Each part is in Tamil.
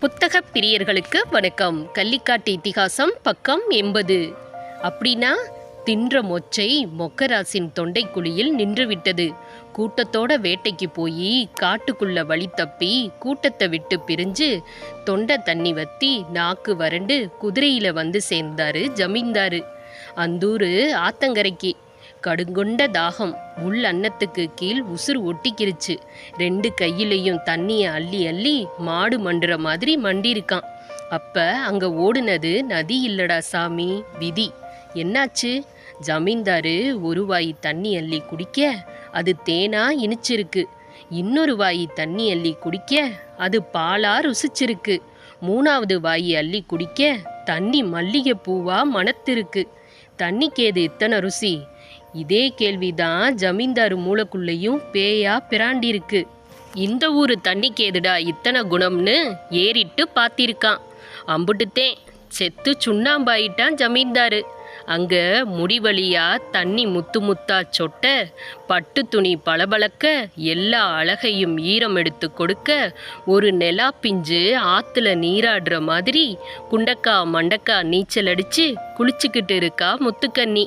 புத்தக பிரியர்களுக்கு வணக்கம். கள்ளிக்காட்டு இத்திகாசம் பக்கம் எண்பது. அப்படின்னா தின்ற மொச்சை மொக்கராசின் தொண்டைக்குழியில் நின்றுவிட்டது. கூட்டத்தோட வேட்டைக்கு போய் காட்டுக்குள்ள வழி தப்பி கூட்டத்தை விட்டு பிரிஞ்சு தொண்டை தண்ணி வத்தி நாக்கு வறண்டு குதிரையில வந்து சேர்ந்தாரு ஜமீன்தாரு. அந்தூரு ஆத்தங்கரைக்கு. கடுங்கொண்ட தாகம் உள் அன்னத்துக்கு கீழ் உசுறு ஒட்டிக்கிருச்சு. ரெண்டு கையிலையும் தண்ணியை அள்ளி அள்ளி மாடு மண்டுற மாதிரி மண்டியிருக்கான் அப்ப அங்க ஓடுனது நதி இல்லடா சாமி விதி. என்னாச்சு? ஜமீன்தாரு ஒரு வாய் தண்ணி அள்ளி குடிக்க அது தேனா இனிச்சிருக்கு. இன்னொரு வாய் தண்ணி அள்ளி குடிக்க அது பாலா ருசிச்சிருக்கு. மூணாவது வாய் அள்ளி குடிக்க தண்ணி மல்லிகை பூவா மணத்திருக்கு. தண்ணிக்கு ஏது இத்தனை ருசி இதே கேள்விதான் ஜமீன்தாரு மூளைக்குள்ளேயும் பேயா பிராண்டிருக்கு இந்த ஊரு தண்ணிக்கு எதுடா இத்தனை குணம்னு ஏறிட்டு பார்த்திருக்கான். அம்புட்டுத்தேன். செத்து சுண்ணாம்பாயிட்டான் ஜமீன்தாரு. அங்க முடிவழியா தண்ணி முத்து முத்தா சொட்ட பட்டு துணி பளபளக்க எல்லா அழகையும் ஈரம் எடுத்து கொடுக்க ஒரு நிலா பிஞ்சு ஆத்துல நீராடுற மாதிரி குண்டக்கா மண்டக்கா நீச்சல் அடிச்சு குளிச்சுக்கிட்டு இருக்கா முத்துக்கண்ணி.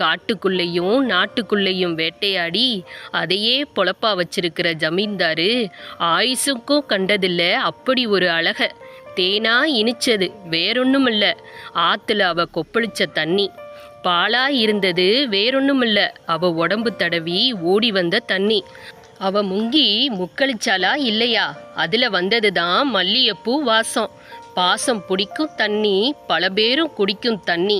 காட்டுக்குள்ளேயும் நாட்டுக்குள்ளேயும் வேட்டையாடி அதையே பொழப்பா வச்சிருக்கிற ஜமீன்தாரு ஆயுசுக்கும் கண்டதில்ல அப்படி ஒரு அழக. தேனா இனிச்சது வேறொன்னுமில்ல ஆத்துல அவ கொப்பளிச்ச தண்ணி. பாலா இருந்தது வேறொன்னுமில்ல அவ உடம்பு தடவி ஓடி வந்த தண்ணி. அவ முங்கி முக்களிச்சாலா இல்லையா? அதுல வந்ததுதான் மல்லிகைப்பூ வாசம். பாசம் பிடிக்கும் தண்ணி பல பேரும் குடிக்கும் தண்ணி.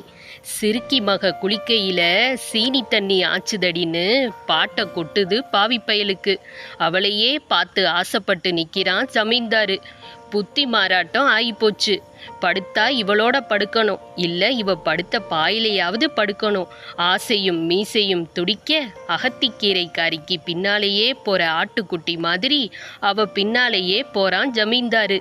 சிறுக்கி மக குளிக்கையில் சீனி தண்ணி ஆச்சுதடின்னு பாட்டை கொட்டுது பாவி பயலுக்கு. அவளையே பார்த்து ஆசைப்பட்டு நிற்கிறான் ஜமீன்தாரு. புத்தி மாறாட்டம் ஆகிப்போச்சு படுத்தா இவளோட படுக்கணும். இல்லை இவ படுத்த பாயிலையாவது படுக்கணும். ஆசையும் மீசையும் துடிக்க அகத்திக்கீரைக்காரிக்கு பின்னாலேயே போற ஆட்டுக்குட்டி மாதிரி அவ பின்னாலேயே போறான் ஜமீன்தாரு.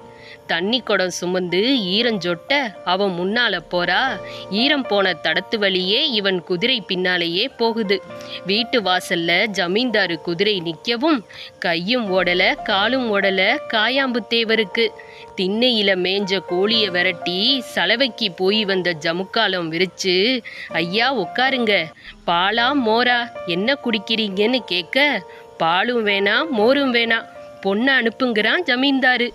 தண்ணி குடம் சுமந்து ஈரஞ்சொட்ட அவன் முன்னால போறா. ஈரம் போன தடத்து வழியே இவன் குதிரை பின்னாலேயே போகுது. வீட்டு வாசல்ல ஜமீன்தாரு குதிரை நிற்கவும் கையும் ஓடல காலும் ஓடல காயாம்பு தேவருக்கு. திண்ணையில மேஞ்ச கோழிய விரட்டி சலவைக்கு போய் வந்த ஜமுக்காலம் விரிச்சு ஐயா உட்காருங்க. பாலா மோரா என்ன குடிக்கிறீங்கன்னு கேட்க பாலும் வேணாம் மோரும் வேணாம். பொண்ணை அனுப்புங்கிறான் ஜமீன்தாரு.